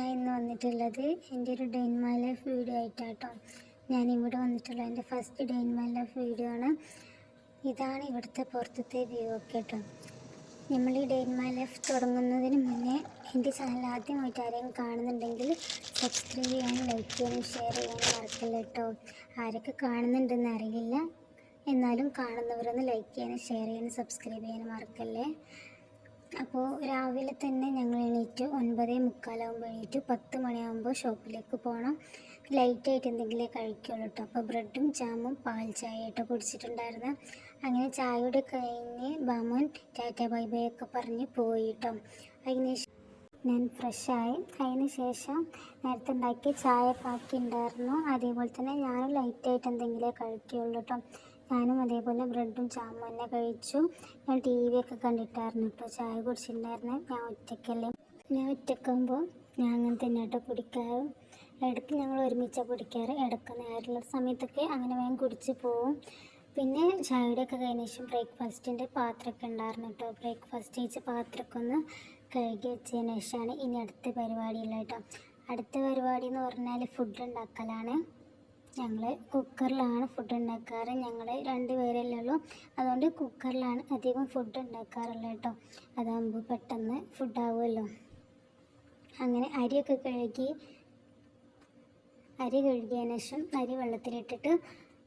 എന്റെ ഒരു day in my life video ആയിട്ടാട്ടോ. ഞാൻ ഇവിടെ വന്നിട്ടുള്ള എന്റെ first day in my life video ആണ്. ഇതാണ് ഇവിടുത്തെ പുറത്തത്തെ വ്യൂ ഒക്കെ കേട്ടോ. നമ്മൾ ഈ ഡെയിൻ മൈ ലൈഫ് തുടങ്ങുന്നതിന് മുന്നേ എന്റെ ചാനൽ ആദ്യമായിട്ട് ആരെയും കാണുന്നുണ്ടെങ്കിൽ സബ്സ്ക്രൈബ് ചെയ്യാനും ലൈക്ക് ചെയ്യാനും ഷെയർ ചെയ്യാനും മറക്കില്ല കേട്ടോ. ആരൊക്കെ കാണുന്നുണ്ടെന്ന് അറിയില്ല. എന്നാലും കാണുന്നവരൊന്ന് ലൈക്ക് ചെയ്യാനും ഷെയർ ചെയ്യാനും സബ്സ്ക്രൈബ് ചെയ്യാനും മറക്കല്ലേ. അപ്പോൾ രാവിലെ തന്നെ ഞങ്ങൾ എണീറ്റു. ഒൻപതേ മുക്കാലാകുമ്പോൾ എണീറ്റു. പത്ത് മണിയാകുമ്പോൾ ഷോപ്പിലേക്ക് പോകണം ലൈറ്റായിട്ട് എന്തെങ്കിലും കഴിക്കുള്ളൂ കേട്ടോ അപ്പോൾ ബ്രെഡും ജാമും പാൽ ചായ ആയിട്ട് കുടിച്ചിട്ടുണ്ടായിരുന്നു. അങ്ങനെ ചായയുടെ കഴിഞ്ഞ് ബാമോൻ ടാറ്റ ബൈ ബൈ ഒക്കെ പറഞ്ഞ് പോയി കേട്ടോ അതിനുശേഷം ഞാൻ ഫ്രഷായി അതിന് ശേഷം നേരത്തെ ഉണ്ടാക്കിയ ചായ ബാക്കി ഉണ്ടായിരുന്നു അതേപോലെ തന്നെ ഞാനും ലൈറ്റായിട്ട് എന്തെങ്കിലും കഴിക്കുകയുള്ളൂ കേട്ടോ ഞാനും അതേപോലെ ബ്രെഡും ജാമും തന്നെ കഴിച്ചു. ഞാൻ ടി വി ഒക്കെ കണ്ടിട്ടായിരുന്നു കേട്ടോ ചായ കുടിച്ചിട്ടുണ്ടായിരുന്നു. ഞാൻ ഒറ്റയ്ക്കല്ലേ ഞാൻ ഒറ്റക്കാകുമ്പോൾ ഞാൻ അങ്ങനെ തന്നെ കേട്ടോ കുടിക്കാറ്. ഇടയ്ക്ക് ഞങ്ങൾ ഒരുമിച്ചാണ് കുടിക്കാറ്. ഇടയ്ക്ക് നേരമുള്ള സമയത്തൊക്കെ അങ്ങനെ വേഗം കുടിച്ച് പോവും. പിന്നെ ചായയുടെ ഒക്കെ കഴിഞ്ഞ ശേഷം ബ്രേക്ക്ഫാസ്റ്റിന്റെ പാത്രമൊക്കെ ഉണ്ടായിരുന്നു കേട്ടോ ബ്രേക്ക്ഫാസ്റ്റ് കഴിച്ച പാത്രമൊക്കെ ഒന്ന് കഴുകി വെച്ചതിന് ശേഷമാണ് ഇനി അടുത്ത പരിപാടിയുള്ള കേട്ടോ അടുത്ത പരിപാടി എന്ന് പറഞ്ഞാൽ ഫുഡ് ഉണ്ടാക്കലാണ്. ഞങ്ങൾ കുക്കറിലാണ് ഫുഡ് ഉണ്ടാക്കാറ് ഞങ്ങൾ രണ്ട് പേരല്ലേ ഉള്ളൂ. അതുകൊണ്ട് കുക്കറിലാണ് അധികം ഫുഡ് ഉണ്ടാക്കാറുള്ളത് കേട്ടോ. അതാകുമ്പോൾ പെട്ടെന്ന് ഫുഡാവുമല്ലോ അങ്ങനെ അരിയൊക്കെ കഴുകി അരി കഴുകിയതിന് ശേഷം അരി വെള്ളത്തിലിട്ടിട്ട്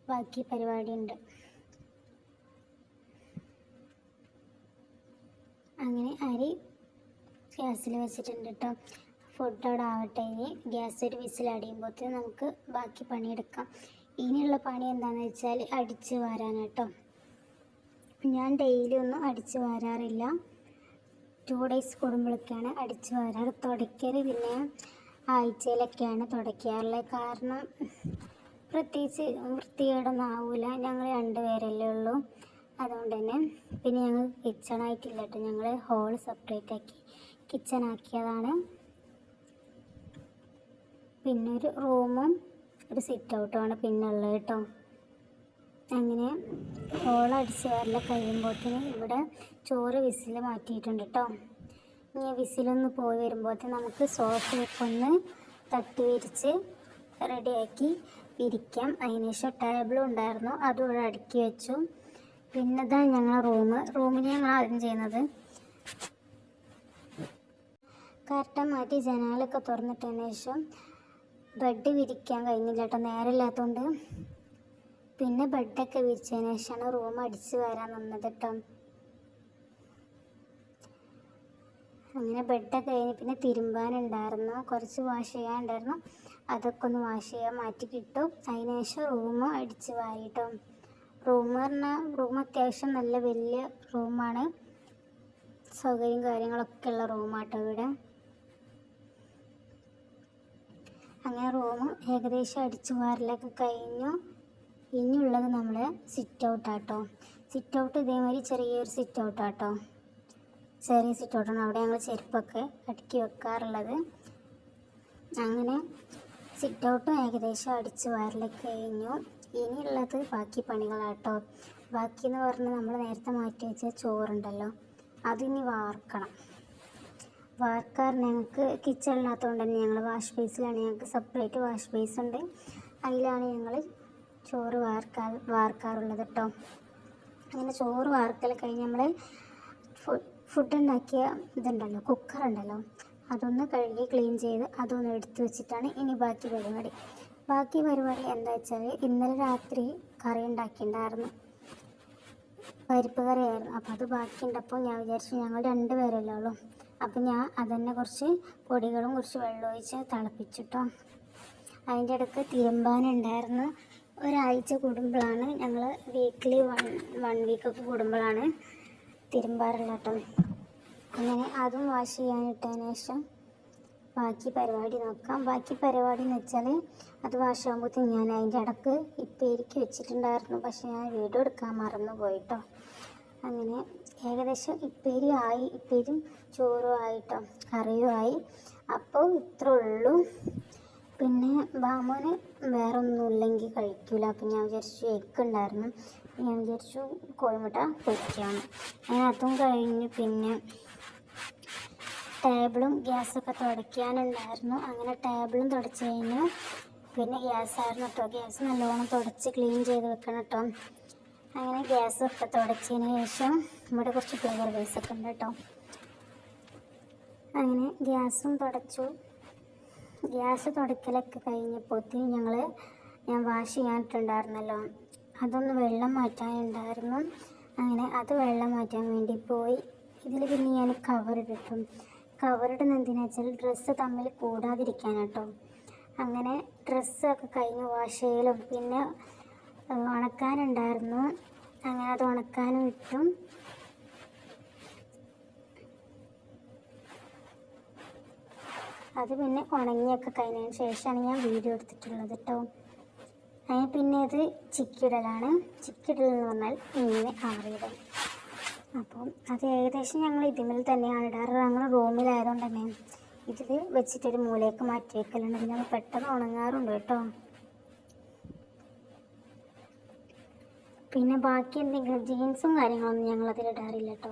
ബാക്കി പരിപാടിയുണ്ട്. അങ്ങനെ അരി ഗ്യാസിൽ വെച്ചിട്ടുണ്ട് കേട്ടോ. ഫുഡ് അവിടെ ആവട്ടെ ഇനി ഗ്യാസ് ഒരു വിസിൽ അടിയുമ്പോഴത്തേന് നമുക്ക് ബാക്കി പണിയെടുക്കാം. ഇനിയുള്ള പണി എന്താണെന്ന് വെച്ചാൽ അടിച്ച് വാരാൻ കേട്ടോ ഞാൻ ഡെയിലി ഒന്നും അടിച്ച് വാരാറില്ല. ടു ഡേയ്സ് കൂടുമ്പോഴൊക്കെയാണ് അടിച്ച് വാരാറ്. തുടയ്ക്കൽ പിന്നെ ആഴ്ചയിലൊക്കെയാണ് തുടയ്ക്കാറുള്ളത് കാരണം പ്രത്യേകിച്ച് വൃത്തികേടൊന്നും ആവില്ല ഞങ്ങൾ രണ്ടുപേരല്ലേ ഉള്ളൂ. അതുകൊണ്ട് തന്നെ പിന്നെ ഞങ്ങൾ കിച്ചണായിട്ടില്ല കേട്ടോ ഞങ്ങൾ ഹോൾ സെപ്പറേറ്റ് ആക്കി. കിച്ചൺ ആക്കിയതാണ്. പിന്നെ ഒരു റൂമും ഒരു സിറ്റ് ഔട്ടുമാണ് പിന്നെ ഉള്ളത് കേട്ടോ. അങ്ങനെ ഹോൾ വരല കഴിയുമ്പോഴത്തേന് ഇവിടെ ചോറ് വിസിൽ മാറ്റിയിട്ടുണ്ട് കേട്ടോ. ഇനി വിസിലൊന്ന് പോയി വരുമ്പോഴത്തേന് നമുക്ക് സോഫയൊക്കെ ഒന്ന് തട്ടി വിരിച്ച് റെഡിയാക്കി വിരിക്കാം. അതിനുശേഷം ടേബിളും ഉണ്ടായിരുന്നു. അതും ഇവിടെ അടുക്കി വെച്ചു. പിന്നെ ഇതാണ് ഞങ്ങളുടെ റൂം റൂമിൽ ഞങ്ങൾ ആദ്യം ചെയ്യുന്നത് കറക്റ്റ് മാറ്റി ജനാലൊക്കെ തുറന്നിട്ടതിന് ശേഷം ബെഡ് വിരിക്കാൻ കഴിഞ്ഞില്ല കേട്ടോ നേരമില്ലാത്തതുകൊണ്ട് പിന്നെ ബെഡൊക്കെ വിരിച്ചതിന് ശേഷമാണ് റൂം അടിച്ച് വരാൻ നിന്നത് കേട്ടോ അങ്ങനെ ബെഡൊക്കെ കഴിഞ്ഞ് പിന്നെ തിരുമ്പാനുണ്ടായിരുന്നു. കുറച്ച് വാഷ് ചെയ്യാനുണ്ടായിരുന്നു. അതൊക്കെ ഒന്ന് വാഷ് ചെയ്യാൻ മാറ്റി കിട്ടും. അതിന് ശേഷം റൂം അടിച്ച് വാരിട്ടോ റൂം പറഞ്ഞാൽ റൂം അത്യാവശ്യം നല്ല വലിയ റൂമാണ്. സൗകര്യം കാര്യങ്ങളൊക്കെ ഉള്ള റൂമാട്ടോ ഇവിടെ. അങ്ങനെ റൂം ഏകദേശം അടിച്ച് വാരലൊക്കെ കഴിഞ്ഞു. ഇനിയുള്ളത് നമ്മൾ സിറ്റ് ഔട്ടാട്ടോ സിറ്റ് ഔട്ട് ഇതേമാതിരി ചെറിയൊരു സിറ്റ് ഔട്ടാട്ടോ ചെറിയ സിറ്റ് ഔട്ടാണ് അവിടെ ഞങ്ങൾ ചെരുപ്പൊക്കെ അടുക്കി വെക്കാറുള്ളത്. അങ്ങനെ സിറ്റ് ഔട്ടും ഏകദേശം അടിച്ച് വാരലൊക്കെ കഴിഞ്ഞു. ഇനിയുള്ളത് ബാക്കി പണികളാട്ടോ. ബാക്കി എന്ന് പറഞ്ഞാൽ നമ്മൾ നേരത്തെ മാറ്റി വെച്ച ചോറുണ്ടല്ലോ. അതിനി വാർക്കണം. വാർക്കാർ ഞങ്ങൾക്ക് കിച്ചണിനകത്തുകൊണ്ട് തന്നെ ഞങ്ങൾ വാഷ് ബേസിലാണ് ഞങ്ങൾക്ക് സെപ്പറേറ്റ് വാഷ് ബേസ് ഉണ്ട്. അതിലാണ് ഞങ്ങൾ ചോറ് വാർക്കാൻ വാർക്കാറുള്ളത് കേട്ടോ അങ്ങനെ ചോറ് വാർക്കൽ കഴിഞ്ഞ് നമ്മൾ ഫുഡ് ഉണ്ടാക്കിയ ഇതുണ്ടല്ലോ കുക്കർ ഉണ്ടല്ലോ. അതൊന്ന് കഴുകി ക്ലീൻ ചെയ്ത് അതൊന്ന് എടുത്ത് വെച്ചിട്ടാണ് ഇനി ബാക്കി പരിപാടി. ബാക്കി പരിപാടി എന്താ വെച്ചാൽ ഇന്നലെ രാത്രി കറി ഉണ്ടാക്കിയിട്ടുണ്ടായിരുന്നു. പരിപ്പ് കറിയായിരുന്നു. അപ്പോൾ അത് ബാക്കിയുണ്ടപ്പോൾ ഞാൻ വിചാരിച്ചു ഞങ്ങൾ രണ്ട് പേരല്ലേ ഉള്ളൂ. അപ്പോൾ ഞാൻ അതന്നെ കുറച്ച് പൊടികളും കുറച്ച് വെള്ളം ഒഴിച്ച് തിളപ്പിച്ചിട്ടോ. അതിന്റെ ഇടയ്ക്ക് തിരുമ്പാനുണ്ടായിരുന്നു ഒരാഴ്ച കൂടുമ്പോഴാണ് ഞങ്ങൾ വീക്കിലി വൺ വൺ വീക്കൊക്കെ കൂടുമ്പോഴാണ് തിരുമ്പാറുള്ളത് കേട്ടോ. അങ്ങനെ അതും വാഷ് ചെയ്യാനിട്ടതിന് ശേഷം ബാക്കി പരിപാടി നോക്കാം. ബാക്കി പരിപാടി എന്ന് വെച്ചാൽ അത് വാഷ് ആകുമ്പോഴത്തേക്കും ഞാൻ അതിന്റെ ഇടയ്ക്ക് ഇപ്പേരിക്ക് വെച്ചിട്ടുണ്ടായിരുന്നു. പക്ഷേ ഞാൻ വീഡിയോ എടുക്കാൻ മറന്നു പോയിട്ടോ അങ്ങനെ ഏകദേശം ഇപ്പേരി ആയി ഇപ്പേരും ചോറും ആയിട്ടോ കറിയും ആയി. അപ്പോൾ ഇത്ര ഉള്ളൂ. പിന്നെ ബാമോന് വേറെ ഒന്നും ഇല്ലെങ്കിൽ കഴിക്കൂല. അപ്പം ഞാൻ വിചാരിച്ചു എഗ് ഉണ്ടായിരുന്നു. ഞാൻ വിചാരിച്ചു കോഴിമുട്ട പൊരിക്കാണ്. അങ്ങനെ അതും കഴിഞ്ഞ്. പിന്നെ ടേബിളും ഗ്യാസൊക്കെ തുടയ്ക്കാനുണ്ടായിരുന്നു. അങ്ങനെ ടേബിളും തുടച്ച് കഴിഞ്ഞു. പിന്നെ ഗ്യാസായിരുന്നു കേട്ടോ ഗ്യാസ് നല്ലോണം തുടച്ച് ക്ലീൻ ചെയ്ത് വെക്കണം കേട്ടോ അങ്ങനെ ഗ്യാസ് ഒക്കെ തുടച്ചതിന് ശേഷം ഇവിടെ കുറച്ച് ഫ്ലേവർ ഗ്യാസ് ഒക്കെ ഉണ്ട് കേട്ടോ. അങ്ങനെ ഗ്യാസും തുടച്ചു. ഗ്യാസ് തുടക്കലൊക്കെ കഴിഞ്ഞപ്പോഴത്തേന് ഞങ്ങൾ ഞാൻ വാഷ് ചെയ്യാനിട്ടുണ്ടായിരുന്നല്ലോ. അതൊന്ന് വെള്ളം മാറ്റാനുണ്ടായിരുന്നു അങ്ങനെ അത് വെള്ളം മാറ്റാൻ വേണ്ടി പോയി. ഇതിൽ പിന്നെ ഞാൻ കവർ കവറിടുന്ന എന്തിനാ വെച്ചാൽ ഡ്രസ്സ് തമ്മിൽ കൂടാതിരിക്കാനാട്ടോ അങ്ങനെ ഡ്രസ്സൊക്കെ കഴിഞ്ഞ് വാഷ് ചെയ്യലും. പിന്നെ ഉണക്കാനുണ്ടായിരുന്നു. അങ്ങനെ അത് ഉണക്കാനും ഇട്ടും. അത് പിന്നെ ഉണങ്ങിയൊക്കെ കഴിഞ്ഞതിന് ശേഷമാണ് ഞാൻ വീഡിയോ എടുത്തിട്ടുള്ളത് കേട്ടോ അതിന് പിന്നെ അത് ചിക്കിടലാണ്. ചിക്കിടൽ എന്ന് പറഞ്ഞാൽ ഇങ്ങനെ ആറിയിടൽ അപ്പം അത് ഏകദേശം ഞങ്ങൾ ഇതിമിൽ തന്നെയാണ് ഇടാറ്. ഞങ്ങൾ റൂമിലായതുകൊണ്ട് തന്നെ ഇതിൽ വെച്ചിട്ടൊരു മൂലയൊക്കെ മാറ്റി വയ്ക്കലുണ്ട് പിന്നെ പെട്ടെന്ന് ഉണങ്ങാറുണ്ട് കേട്ടോ പിന്നെ ബാക്കി എന്തെങ്കിലും ജീൻസും കാര്യങ്ങളൊന്നും ഞങ്ങൾ അതിൽ ഇടാറില്ല കേട്ടോ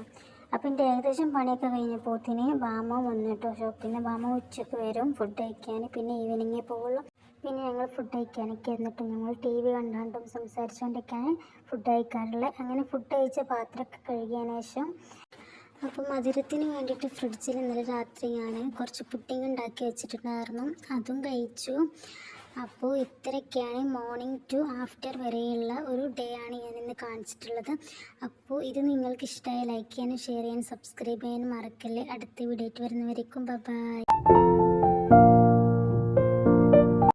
അപ്പം എന്റെ ഏകദേശം പണിയൊക്കെ കഴിഞ്ഞപ്പോത്തിന് ബാമ വന്നു കേട്ടോ ഷോപ്പിൽ നിന്ന്. ബാമ ഉച്ചയ്ക്ക് വരും ഫുഡ് കഴിക്കാൻ. പിന്നെ ഈവനിങ്ങേ പോവുള്ളൂ പിന്നെ ഞങ്ങൾ ഫുഡ് കഴിക്കാനൊക്കെ എന്നിട്ട് ഞങ്ങൾ ടി വി കണ്ടുകൊണ്ടും സംസാരിച്ചുകൊണ്ടൊക്കെയാണ് ഫുഡ് കഴിക്കാറുള്ളത് അങ്ങനെ ഫുഡ് കഴിച്ച പാത്രമൊക്കെ കഴുകിയതിന് ശേഷം അപ്പം മധുരത്തിന് വേണ്ടിയിട്ട് ഫ്രിഡ്ജിൽ ഇന്നലെ രാത്രി ഞാൻ കുറച്ച് പുട്ടിങ് ഉണ്ടാക്കി വെച്ചിട്ടുണ്ടായിരുന്നു. അതും കഴിച്ചു. അപ്പോൾ ഇത്രയൊക്കെയാണ് മോർണിംഗ് ടു ആഫ്റ്റർ വരെയുള്ള ഒരു ഡേ ആണ് ഞാൻ ഇന്ന് കാണിച്ചിട്ടുള്ളത്. അപ്പോൾ ഇത് നിങ്ങൾക്ക് ഇഷ്ടമായ ലൈക്ക് ചെയ്യാനും ഷെയർ ചെയ്യാനും സബ്സ്ക്രൈബ് ചെയ്യാനും മറക്കല്ലേ. അടുത്ത വീഡിയോ വരുന്നവരേക്കും ബൈ